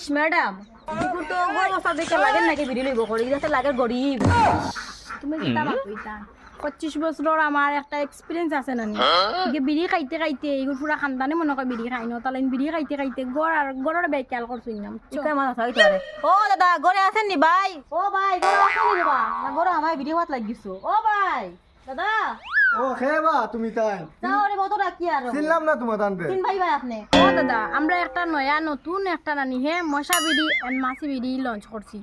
ইস madam. এগুলো তো গড় বস্তা দেখে লাগে নাকি বিড়ি লইব? করে যাতে লাগে গরিব। তুমি কিতা পঁচিশ বছর আমার একটা এক্সপিরিয়েন্স আছে না নি বিড়ি খাইতে খাইতে এইগুলো পুরা খানদানে মনে করে বিড়ি খাই ন? তাহলে বিড়ি খাইতে খাইতে গড় আর গড়ের বেগ খেয়াল করছি না চিকাই তোরে ও দাদা গড়ে আছেন নি ভাই? ও ভাই গড়ে আছেন নি বাবা না গড়ে আমার ভিডিও হাত লাগিছো। ও ভাই দাদা। ও খেবা তুমি তাই। যাও রে মতো রাখি আর। চিনলাম না তোমার তানতে ভাই ভাই আপনি। ও দাদা আমরা একটা নয়া নতুন একটা নানি হে মশা বিড়ি and মাছি বিড়ি লঞ্চ করছি।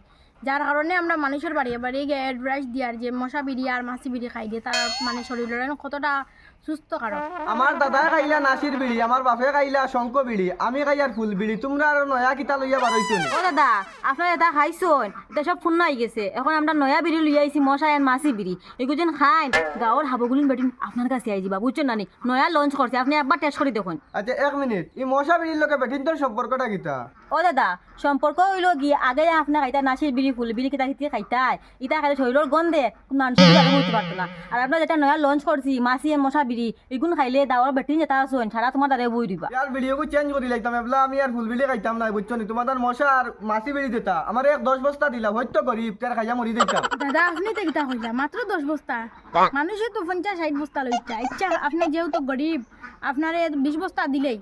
যার কারণে আমরা মানুষের বাড়িয়ে বাড়িয়ে গিয়ে অ্যাডভাইস দিয়ার যে মশা বিড়ি আর মাছি বিড়ি খাই দিয়ে তার মানে শরীরের কতটা সুস্থ কারক। আমার দাদা খাইলা নাসির বিড়ি আমার বাপে খাইলা শঙ্খ বিড়ি আমি খাইয়ার ফুল বিড়ি তোমরা আর নয়া কিতা লইয়া বারইছো নি? ও দাদা আপনার এটা খাইছন এটা সব ফোন নাই গেছে। এখন আমরা নয়া বিড়ি লই আইছি মশা আর মাছি বিড়ি। এগুলো খাইন গাঁৱৰ হাবগুলিন বেটিন আপনার কাছে আই যাবা বুঝছেন নানি নয়া লঞ্চ করছে আপনি একবার টেস্ট করে দেখুন। আচ্ছা এক মিনিট ই মশা বিড়ির লোকে বেঠিন তোর সম্পর্কটা কিতা? ও দাদা সম্পর্ক হইল কি আগে আপনার খাইতা নাচির বিড়ি ফুল বিড়ি কিতা খিতি খাইতাই। ইটা খাইলে শরীরের গন্ধে মানুষের আগে হইতে পারতো না। আর আপনার যেটা নয়া লঞ্চ করছি মাছি আর মশা বিড়ি এগুলো খাইলে দাওয়ার বেটিন যেটা আসুন সারা তোমার দ্বারা বই দিবা। ইয়ার ভিডিওকে চেঞ্জ করে লাইতাম এবলা আমি আর ফুল বিড়ি খাইতাম না বুঝছ নি? তোমার মশা আর মাছি বিড়ি দিতা আমার এক দশ বস্তা দিলা হয়তো গরিব তার খাইয়া মরি দিতাম দাদা আপনি তো কিতা কইলা মাত্র দশ বস্তা। মানুষে তো পঞ্চাশ ষাট বস্তা লইতা ইচ্ছা আপনি যেহেতু গরিব আপনারে বিশ বস্তা দিলেই।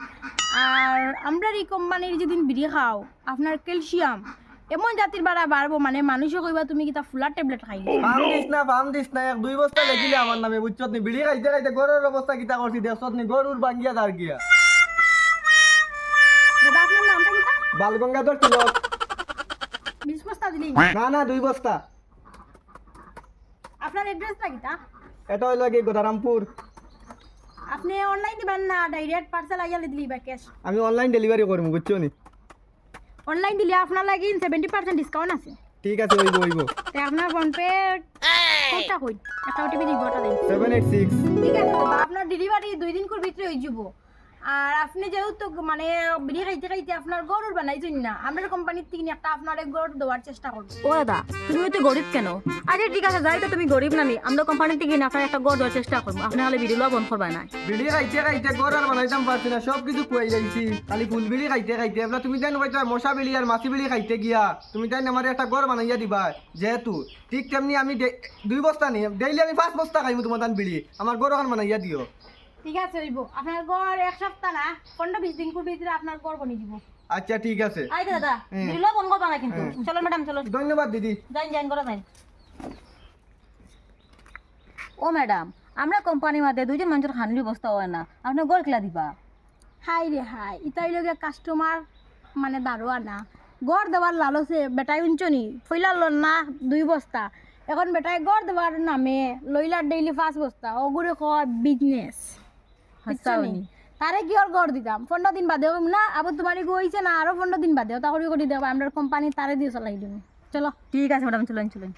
আর আমরা এই কোম্পানির যেদিন বিড়ি খাও আপনার ক্যালসিয়াম এমন জাতির বাড়া বাড়বো মানে মানুষে কইবা তুমি কিতা ফুলার ট্যাবলেট খাইলে ফার্ম দিস না ফার্ম দিস না এক দুই বস্তা লেখিলে আমার নামে বুঝছ নি বিড়ি খাইতে খাইতে গরুর অবস্থা কিতা করছি দেখছত নি গরুর বাঙ্গিয়া দাঁড় গিয়া। দাদা আপনার নামটা কিতা বালগঙ্গাধর তিলক। বিশ বস্তা দিলেই না না দুই বস্তা। আপনার এড্রেসটা কিতা এটা হইল কি গোদারামপুর। আপনি অনলাইন দিবেন না ডাইরেক্ট পার্সেল আইয়া দিলি বা ক্যাশ আমি অনলাইন ডেলিভারি করব বুঝছ নি? অনলাইন দিলে আপনার লাগি সেভেন্টি পার্সেন্ট ডিসকাউন্ট আছে। ঠিক আছে হইব হইব তে আপনার ফোন পে কোনটা কই? একটা ওটিপি দিব ওটা দেন। 786 ঠিক আছে আপনার ডেলিভারি দুই দিন কর ভিতরে হই যাব আর আপনি যেহেতু মানে বিড়ি খাইতে খাইতে আপনার গরুর বানাইছেন না আমরা কোম্পানির থেকে একটা আপনার গরু দেওয়ার চেষ্টা করব ও দাদা তুমি তো গরিব কেন? আরে ঠিক আছে যাই তো তুমি গরিব নামি। আমরা কোম্পানি থেকে আপনার একটা গড় দেওয়ার চেষ্টা করব। আপনি হলে ভিডিও লওয়া বন্ধ করবা না বিড়ি খাইতে খাইতে গর আর বানাইতাম পারছি না সব কিছু খুয়াই যাইছি। খালি ফুল বিড়ি খাইতে খাইতে এবার তুমি তাই নবাইতে মশা বিড়ি আর মাছি বিড়ি খাইতে গিয়া তুমি তাই আমার একটা গড় বানাইয়া দিবা যেহেতু ঠিক তেমনি আমি দুই বস্তা নিই ডেইলি আমি পাঁচ বস্তা খাইমু তোমার তান বিড়ি আমার গড় এখন বানাইয়া দিও। ঠিক আছে হইব। আপনার গড় এক সপ্তাহ না পনেরো বিশ দিন আপনার গড় বনিয়ে দিব। আচ্ছা ঠিক আছে। আই দাদা করবা না কিন্তু। চলো ম্যাডাম চলো। ধন্যবাদ দিদি। যাইন করে যাইন। ও ম্যাডাম আমরা কোম্পানির মধ্যে দুইজন মানুষের খানির ব্যবস্থা হয় না। আপনি গড় খেলা দিবা? হাই রে হাই ইতাই লগে কাস্টমার মানে দারোয়া না। গড় দেওয়ার লালসে বেটাই উঞ্চনি ফইলার লন না দুই বস্তা। এখন বেটাই গড় দেওয়ার নামে লইলার ডেইলি পাঁচ বস্তা ওগুলো কয় বিজনেস তারে কি আর গড় দিতাম? পনেরো দিন বাদেও না আবার তোমার হয়েছে না আরও পনেরো দিন বাদে তা করে করে দেবো আমরা কোম্পানি তারে দিয়ে চলাই দিব। চলো। ঠিক আছে ম্যাডাম চলেন চলেন